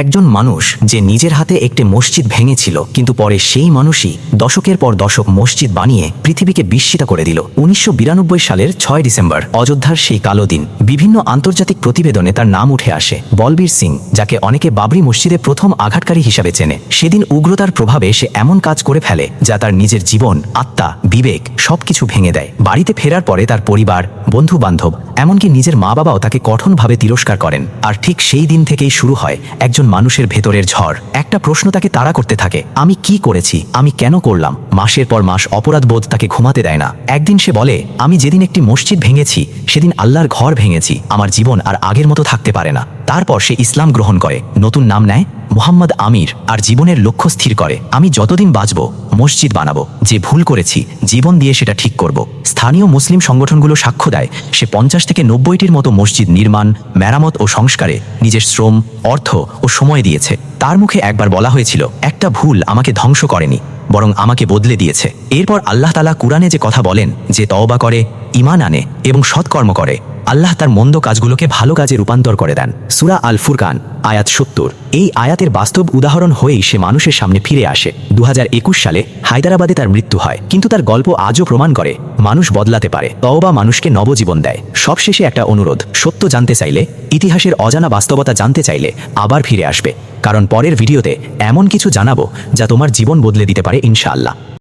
একজন মানুষ যে নিজের হাতে একটি মসজিদ ভেঙেছিল, কিন্তু পরে সেই মানুষই দশকের পর দশক মসজিদ বানিয়ে পৃথিবীকে বিস্মিত করে দিল। উনিশশো বিরানব্বই সালের ছয় ডিসেম্বর, অযোধ্যার সেই কালো দিন, বিভিন্ন আন্তর্জাতিক প্রতিবেদনে তার নাম উঠে আসে বলবীর সিং, যাকে অনেকে বাবরি মসজিদে প্রথম আঘাতকারী হিসাবে চেনে। সেদিন উগ্রতার প্রভাবে সে এমন কাজ করে ফেলে, যা তার নিজের জীবন, আত্মা, বিবেক সবকিছু ভেঙে দেয়। বাড়িতে ফেরার পরে তার পরিবার বন্ধু বান্ধব এমনকি নিজের মা বাবাও তাকে কঠোরভাবে তিরস্কার করেন। আর ঠিক সেই দিন থেকেই শুরু হয় একজন মানুষের ভেতরের ঝড়। একটা প্রশ্ন তাকে তাড়া করতে থাকে, আমি কি করেছি, আমি কেন করলাম? মাসের পর মাস অপরাধ বোধ তাকে ঘুমাতে দেয় না। একদিন সে বলে, আমি যেদিন একটি মসজিদ ভেঙেছি, সেদিন আল্লাহর ঘর ভেঙেছি, আমার জীবন আর আগের মতো থাকতে পারে না। তারপর সে ইসলাম গ্রহণ করে, নতুন নাম নেয় মোহাম্মদ আমির, আর জীবনের লক্ষ্য স্থির করে, আমি যতদিন বাঁচব, মসজিদ বানাবো, যে ভুল করেছি, জীবন দিয়ে সেটা ঠিক করব। স্থানীয় মুসলিম সংগঠনগুলো সাক্ষ্য দেয়, সে পঞ্চাশ থেকে নব্বইটির মতো মসজিদ নির্মাণ, মেরামত ও সংস্কারে নিজের শ্রম, অর্থ ও সময় দিয়েছে। তার মুখে একবার বলা হয়েছিল, একটা ভুল আমাকে ধ্বংস করেনি, বরং আমাকে বদলে দিয়েছে। এরপর আল্লাহ তালা কুরআনে যে কথা বলেন, যে তওবা করে ইমান আনে এবং সৎকর্ম করে আল্লাহ তার মন্দ কাজগুলোকে ভালো কাজে রূপান্তর করে দেন। সুরা আল ফুরকান আয়াত সত্তর। এই আয়াতের বাস্তব উদাহরণ হয়েই সে মানুষের সামনে ফিরে আসে। দু হাজার একুশ সালে হায়দ্রাবাদে তার মৃত্যু হয়, কিন্তু তার গল্প আজও প্রমাণ করে, মানুষ বদলাতে পারে, তওবা মানুষকে নবজীবন দেয়। সবশেষে একটা অনুরোধ, সত্য জানতে চাইলে, ইতিহাসের অজানা বাস্তবতা জানতে চাইলে আবার ফিরে আসবে, কারণ পরের ভিডিওতে এমন কিছু জানাব যা তোমার জীবন বদলে দিতে পারে ইনশাআল্লাহ।